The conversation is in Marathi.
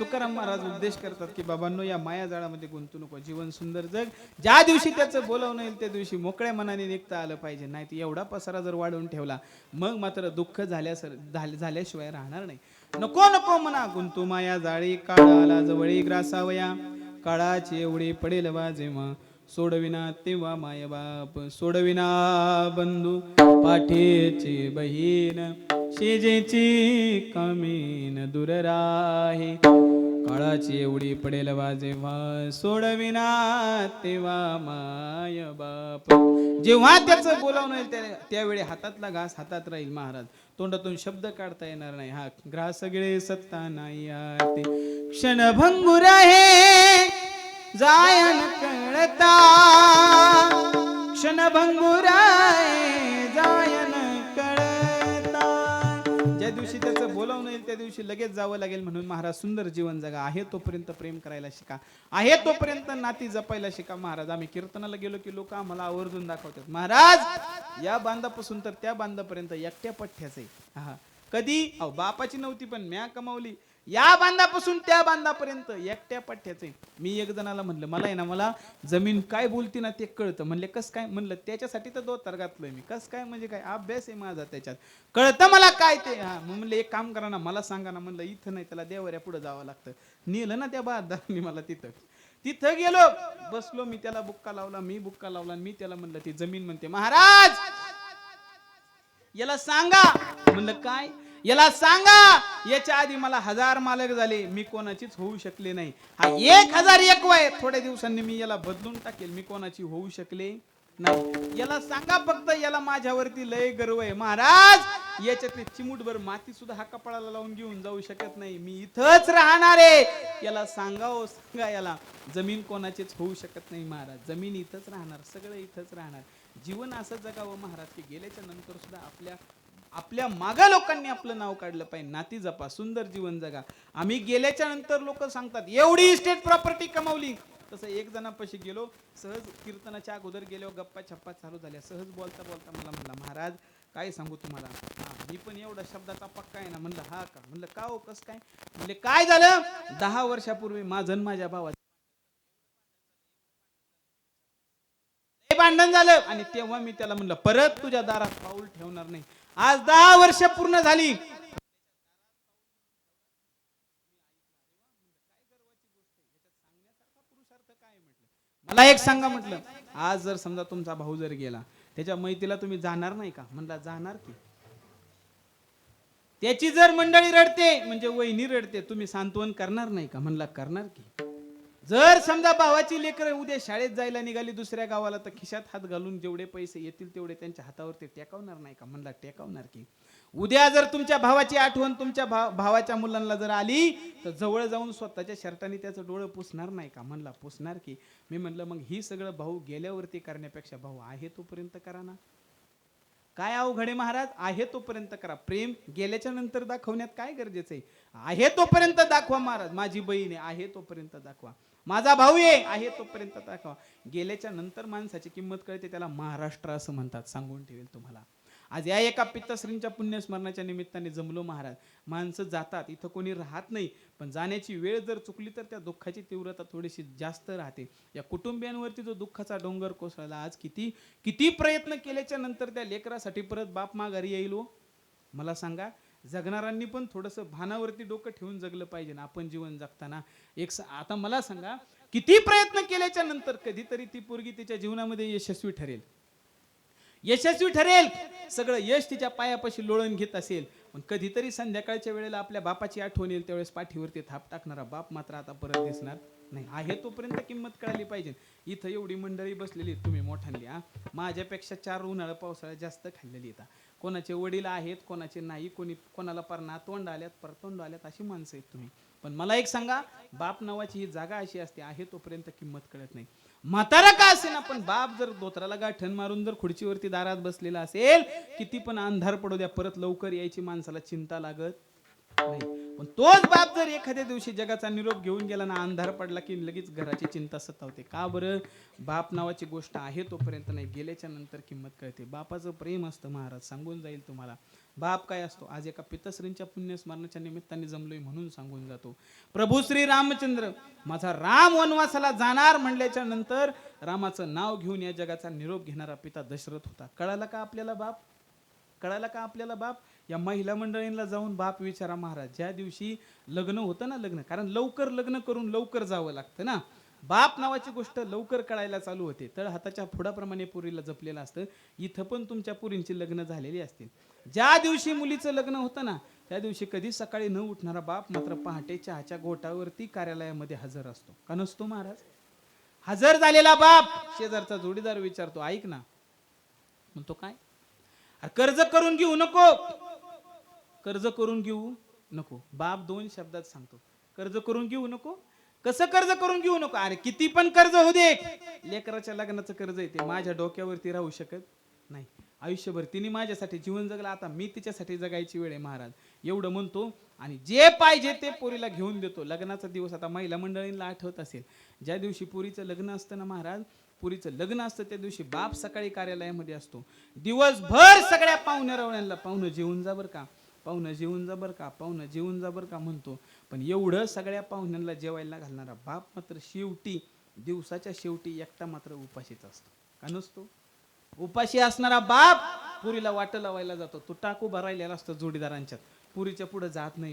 तुकाराम महाराज उपदेश करतात की बाबांनो या माया जाळामध्ये गुंतू नको. जीवन सुंदर जग. ज्या दिवशी त्याचं बोलावणं येईल त्या दिवशी मोकळ्या मनाने निघता आलं पाहिजे. नाही तर एवढा पसारा जर वाढवून ठेवला मग मात्र दुःख झाल्यास झाल्या- झाल्याशिवाय राहणार नाही. नको नको म्हणा गुंतू माया जाळी. काळाला जवळी ग्रासावया. काळाची एवढी पडेल बा जेव्हा. सोडविना तेव्हा माय बाप. सोडविना बंधू. पाठीची बहीण. शेजेची कामीन दूर राही. काळाची एवढी पडेल बा जेव्हा सोडविना तेव्हा माय बाप. जेव्हा त्याचं बोलावणं येईल त्यावेळी हातातला घास हातात राहील महाराज. तोंडातून शब्द काढता येणार नाही. हा ग्रास सगळे सत्ता नाही आते क्षणभंगुर आहे जायन कळता. क्षणभंगुर येईल त्या दिवशी लगेच जावं लागेल म्हणून महाराज सुंदर जीवन जगा. आहे तोपर्यंत प्रेम करायला शिका. आहे तोपर्यंत नाती जपायला शिका. महाराज आम्ही कीर्तनाला गेलो की लोक आम्हाला आवर्जून दाखवतात. महाराज या बांधापासून तर त्या बांधापर्यंत एकट्या पठ्ठ्याच आहे. हा कधी? अहो बापाची नव्हती पण म्या कमावली. या बांधापासून त्या बांधापर्यंत एकट्या पठ्ठ्याचे मी एक जणाला म्हणलं मला आहे ना मला जमीन काय बोलती ना ते कळतं. म्हणले कस काय? म्हणलं त्याच्यासाठी तर दोतर घातलोय मी. कस काय? म्हणजे काय? अभ्यास आहे माझा त्याच्यात. कळतं मला काय ते? हा. म्हणलं एक काम करा ना मला सांगा ना. म्हणलं इथं नाही त्याला देवऱ्या पुढे जावं लागतं. नेलं ना त्या बहादारांनी मला तिथं. तिथं गेलो बसलो मी त्याला बुक्का लावला मी बुक्का लावला मी त्याला म्हणलं ती जमीन म्हणते महाराज याला सांगा. म्हणलं काय? याला सांगा. याच्या आधी मला हजार मालक झाले. मी कोणाचीच होऊ शकले नाही. हा एक हजार एक वय. थोड्या दिवसांनी मी याला बदलून टाकेल. मी कोणाची होऊ शकले नाही. याला सांगा फक्त. याला माझ्यावरती लय गर्व आहे. महाराज याच्यातले चिमूटभर माती सुद्धा हा कपाळाला लावून घेऊन जाऊ शकत नाही. मी इथंच राहणार आहे. याला सांगा ओ सांगा याला. जमीन कोणाचीच होऊ शकत नाही महाराज. जमीन इथंच राहणार. सगळं इथंच राहणार. जीवन असं जगावं महाराज की गेल्याच्यानंतर सुद्धा आपल्या आपल्या मागा लोकांनी आपलं नाव काढलं पाहिजे. नाती जपा सुंदर जीवन जगा. आम्ही गेल्याच्यानंतर लोक सांगतात एवढी इस्टेट प्रॉपर्टी कमावली. तसं एक जणापाशी गेलो सहज कीर्तनाच्या अगोदर गेलो गप्पा छप्पा चालू झाल्या. सहज बोलता बोलता मला म्हणला महाराज काय सांगू तुम्हाला? हा मी पण एवढा शब्दाचा पक्का आहे ना. म्हणलं हा का? म्हणलं का हो? कस काय? म्हणले काय झालं? दहा वर्षापूर्वी माझं माझ्या भावाचं. भांडण झालं आणि तेव्हा मी त्याला म्हणलं परत तुझ्या दारात पाऊल ठेवणार नाही. आज दहा वर्ष पूर्ण झाली. मला एक सांगा म्हटलं आज जर समजा तुमचा भाऊ जर गेला त्याच्या मैतीला तुम्ही जाणार नाही का? म्हणला जाणार की. त्याची जर मंडळी रडते म्हणजे वहिनी रडते तुम्ही सांत्वन करणार नाही का? म्हणला करणार की. जर समजा भावाची लेकर उद्या शाळेत जायला निघाली दुसऱ्या गावाला तर खिशात हात घालून जेवढे पैसे येतील तेवढे त्यांच्या हातावरती टेकावणार नाही का? म्हणला टेकावणार की? उद्या जर तुमच्या भावाची आठवण तुमच्या भा भावाच्या मुलांना जर आली तर जवळ जाऊन स्वतःच्या शर्टाने त्याचं डोळं पुसणार नाही का? म्हणला पुसणार की? मी म्हणलं मग ही सगळं भाऊ गेल्यावरती करण्यापेक्षा भाऊ आहे तोपर्यंत करा ना. काय अवघडे महाराज? आहे तोपर्यंत करा. प्रेम गेल्याच्यानंतर दाखवण्यात काय गरजेचं आहे? आहे तोपर्यंत दाखवा महाराज माझी बहीण आहे आहे तोपर्यंत दाखवा. माझा भाऊ ये. आहे तोपर्यंत दाखवा. गेल्याच्यानंतर माणसाची किंमत कळते त्याला महाराष्ट्र असं म्हणतात. सांगून ठेवेल तुम्हाला. आज या एका पित्तश्रींच्या पुण्यस्मरणाच्या निमित्ताने जमलो महाराज. माणसं जातात इथं कोणी राहत नाही. पण जाण्याची वेळ जर चुकली तर त्या दुःखाची तीव्रता थोडीशी जास्त राहते. या कुटुंबियांवरती जो दुःखाचा डोंगर कोसळला आज किती किती प्रयत्न केल्याच्यानंतर त्या लेकरासाठी परत बाप माघारी येईल हो? मला सांगा जगणाऱ्यांनी पण थोडंसं भानावरती डोकं ठेवून जगलं पाहिजे ना आपण जीवन जगताना. एक स- आता मला सांगा किती प्रयत्न केल्याच्यानंतर कधीतरी ती पोरगी तिच्या जीवनामध्ये यशस्वी ठरेल? यशस्वी ठरेल! सगळं यश तिच्या पायापाशी लोळण घेत असेल. पण कधीतरी संध्याकाळच्या वेळेला आपल्या बापाची आठवण येईल त्यावेळेस पाठीवरती थाप टाकणारा बाप मात्र आता परत दिसणार. नाही आहे तोपर्यंत किंमत कळाली पाहिजे. इथं एवढी मंडळी बसलेली आहेत तुम्ही मोठ्यांनी हा. माझ्यापेक्षा चार उन्हाळा पावसाळ्या जास्त खाल्लेली येतात कोणाचे वडील आहेत कोणाचे नाही कोणी कोणाला पर तोंड आल्यात परतोंड आल्यात अशी माणसं आहेत तुम्ही. पण मला एक सांगा बाप नावाची ही जागा अशी असते आहे तोपर्यंत किंमत कळत नाही. म्हातारा का असे ना पण बाप जर धोत्राला गाठण मारून जर खुर्चीवरती दारात बसलेला असेल किती पण अंधार पडू द्या परत लवकर यायची माणसाला चिंता लागत नाही. पण तोच बाप जर एखाद्या दिवशी जगाचा निरोप घेऊन गेला ना अंधार पडला की लगेच घराची चिंता सतावते. का बरं? बाप नावाची गोष्ट आहे तोपर्यंत नाही गेल्याच्यानंतर किंमत कळते. बापाचं प्रेम असतं महाराज सांगून जाईल तुम्हाला. बाप काय असतो? आज एका पितश्रींच्या पुण्यस्मरणाच्या निमित्ताने जमलोय म्हणून सांगून जातो. प्रभू श्री रामचंद्र माझा राम वनवासाला जाणार म्हणल्याच्या नंतर रामाचं नाव घेऊन या जगाचा निरोप घेणारा पिता दशरथ होता. कळाला का आपल्याला बाप? कळायला का आपल्याला बाप? या महिला मंडळींना जाऊन बाप विचारा महाराज ज्या दिवशी लग्न होतं ना लग्न कारण लवकर लग्न करून लवकर जावं लागतं ना. बाप नावाची गोष्ट लवकर कळायला चालू होते. तर हाताच्या फोडाप्रमाणे पुरीला जपलेलं असतं. इथं पण तुमच्या पुरींची लग्न झालेली असतील. ज्या दिवशी मुलीचं लग्न होतं ना त्या दिवशी कधी सकाळी न उठणारा बाप मात्र पहाटे चहाच्या गोटावरती कार्यालयामध्ये हजर असतो. का नसतो महाराज? हजर झालेला बाप शेजारचा जोडीदार विचारतो ऐक ना म्हणतो काय? कर्ज करून घेऊ नको. कर्ज करून घेऊ नको. बाप दोन शब्दात सांगतो. कर्ज करून घेऊ नको. कसं कर्ज करून घेऊ नको? अरे किती पण कर्ज होऊ दे. लेकराच्या लग्नाचं कर्ज आहे ते माझ्या डोक्यावरती राहू शकत नाही. आयुष्यभर तिने माझ्यासाठी जीवन जगलं. आता मी तिच्यासाठी जगायची वेळ आहे महाराज. एवढं म्हणतो आणि जे पाहिजे ते पोरीला घेऊन देतो. लग्नाचा दिवस आता महिला मंडळींना आठवत असेल. ज्या दिवशी पोरीचं लग्न असतं ना महाराज पुरीचं लग्न असतं त्या दिवशी बाप सकाळी कार्यालयामध्ये असतो. दिवसभर सगळ्या पाहुण्या रवण्यांना पाहुणं जेवून जा बरं का पाहुणं जेवून जा बरं का पाहुणं जेवून जा बरं का म्हणतो. पण एवढं सगळ्या पाहुण्यांना जेवायला घालणारा बाप मात्र शेवटी दिवसाच्या शेवटी एकटा मात्र उपाशीच असतो. का नसतो? उपाशी असणारा बाप पुरीला वाट लावायला जातो. तो टाकू भरायला असतो जोडीदारांच्यात. पुरीच्या पुढे जात नाही.